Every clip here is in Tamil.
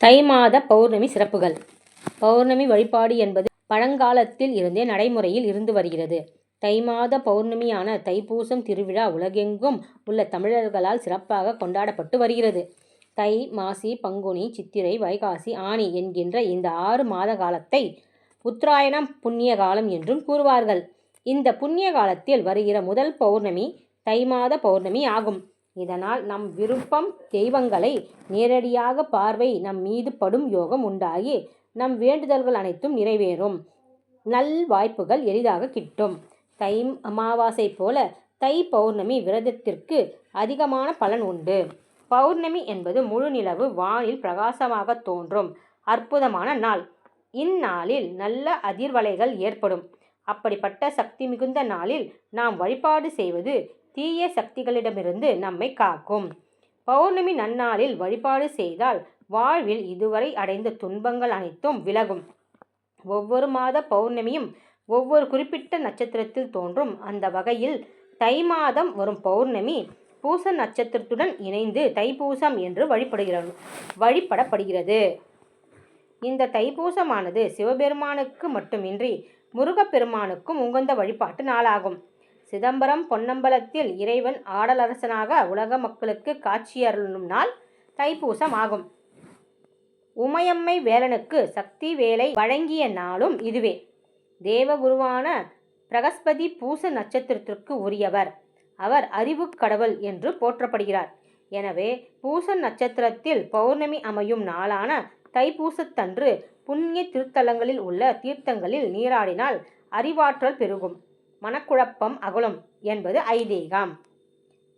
தை மாத பௌர்ணமி சிறப்புகள் பௌர்ணமி வழிபாடு என்பது பழங்காலத்தில் இருந்தே நடைமுறையில் இருந்து வருகிறது. தை மாத பௌர்ணமியான தைப்பூசம் திருவிழா உலகெங்கும் உள்ள தமிழர்களால் சிறப்பாக கொண்டாடப்பட்டு வருகிறது. தை, மாசி, பங்குனி, சித்திரை, வைகாசி, ஆனி என்கின்ற இந்த ஆறு மாத காலத்தை உத்தராயணம் புண்ணிய காலம் என்றும் கூறுவார்கள். இந்த புண்ணிய காலத்தில் வருகிற முதல் பௌர்ணமி தை மாத பௌர்ணமி ஆகும். இதனால் நம் விருப்பம் தெய்வங்களை நேரடியாக பார்வை நம் மீது படும் யோகம் உண்டாகி நம் வேண்டுதல்கள் அனைத்தும் நிறைவேறும். நல் வாய்ப்புகள் எளிதாக கிட்டும். தை அமாவாசை போல தை பௌர்ணமி விரதத்திற்கு அதிகமான பலன் உண்டு. பௌர்ணமி என்பது முழு நிலவு வானில் பிரகாசமாக தோன்றும் அற்புதமான நாள். இந்நாளில் நல்ல அதிர்வலைகள் ஏற்படும். அப்படிப்பட்ட சக்தி மிகுந்த நாளில் நாம் வழிபாடு செய்வது தீய சக்திகளிடமிருந்து நம்மை காக்கும். பௌர்ணமி நன்னாளில் வழிபாடு செய்தால் வாழ்வில் இதுவரை அடைந்த துன்பங்கள் அனைத்தும் விலகும். ஒவ்வொரு மாத பௌர்ணமியும் ஒவ்வொரு குறிப்பிட்ட நட்சத்திரத்தில் தோன்றும். அந்த வகையில் தை மாதம் வரும் பௌர்ணமி பூச நட்சத்திரத்துடன் இணைந்து தைப்பூசம் என்று வழிபடப்படுகிறது. இந்த தைப்பூசமானது சிவபெருமானுக்கு மட்டுமின்றி முருகப்பெருமானுக்கும் உகந்த வழிபாட்டு நாளாகும். சிதம்பரம் பொன்னம்பலத்தில் இறைவன் ஆடலரசனாக உலக மக்களுக்கு காட்சியருளும் நாள் தைப்பூசம் ஆகும். உமையம்மை வேலனுக்கு சக்தி வேலை வழங்கிய நாளும் இதுவே. தேவகுருவான பிரகஸ்பதி பூச நட்சத்திரத்திற்கு உரியவர். அவர் அறிவுக் கடவுள் என்று போற்றப்படுகிறார். எனவே பூச நட்சத்திரத்தில் பௌர்ணமி அமையும் நாளான தைப்பூசத்தன்று புண்ணிய திருத்தலங்களில் உள்ள தீர்த்தங்களில் நீராடினால் அறிவாற்றல் பெருகும். மனக்குழப்பம் அகலும் என்பது ஐதீகம்.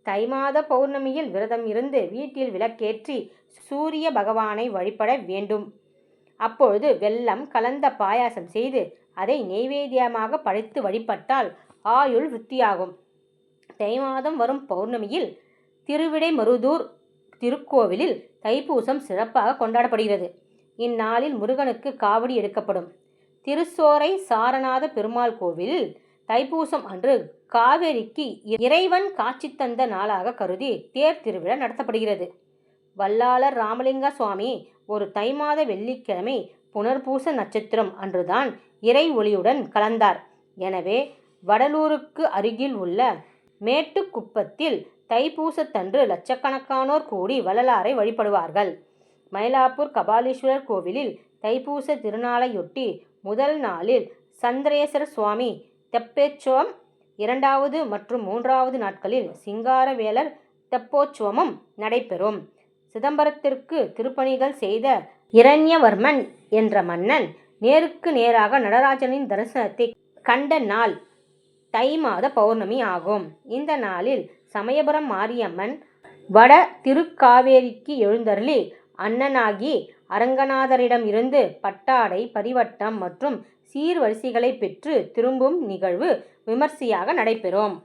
தை மாத பௌர்ணமியில் விரதம் இருந்து வீட்டில் விளக்கேற்றி சூரிய பகவானை வழிபட வேண்டும். அப்பொழுது வெள்ளம் கலந்த பாயாசம் செய்து அதை நெய்வேத்தியமாக படைத்து வழிபட்டால் ஆயுள் விருத்தியாகும். தை மாதம் வரும் பௌர்ணமியில் திருவிடைமருதூர் திருக்கோவிலில் தைப்பூசம் சிறப்பாக கொண்டாடப்படுகிறது. இந்நாளில் முருகனுக்கு காவடி எடுக்கப்படும். திருச்சோரை சாரநாத பெருமாள் கோவிலில் தைப்பூசம் அன்று காவேரிக்கு இறைவன் காட்சி தந்த நாளாக கருதி தேர் திருவிழா நடத்தப்படுகிறது. வல்லாளர் ராமலிங்க சுவாமி ஒரு தை மாத வெள்ளிக்கிழமை புனர்பூச நட்சத்திரம் அன்றுதான் இறை ஒளியுடன் கலந்தார். எனவே வடலூருக்கு அருகில் உள்ள மேட்டுக்குப்பத்தில் தைப்பூசத்தன்று லட்சக்கணக்கானோர் கூடி வள்ளலாரை வழிபடுவார்கள். மயிலாப்பூர் கபாலீஸ்வரர் கோவிலில் தைப்பூச திருநாளையொட்டி முதல் நாளில் சந்திரேஸ்வர சுவாமி தெப்பேச்சுவம் இரண்டாவது மற்றும் மூன்றாவது நாட்களில் சிங்காரவேலர் தெப்போச்சுவமும் நடைபெறும். சிதம்பரத்திற்கு திருப்பணிகள் செய்த இரண்யவர்மன் என்ற மன்னன் நேருக்கு நேராக நடராஜனின் தரிசனத்தை கண்ட நாள் தை மாத பௌர்ணமி ஆகும். இந்த நாளில் சமயபுரம் மாரியம்மன் வட திருக்காவேரிக்கு எழுந்தருளி அண்ணனாகி அரங்கநாதரிடம் இருந்து பட்டாடை பரிவட்டம் மற்றும் சீர்வரிசைகளை பெற்று திரும்பும் நிகழ்வு விமர்சையாக நடைபெறும்.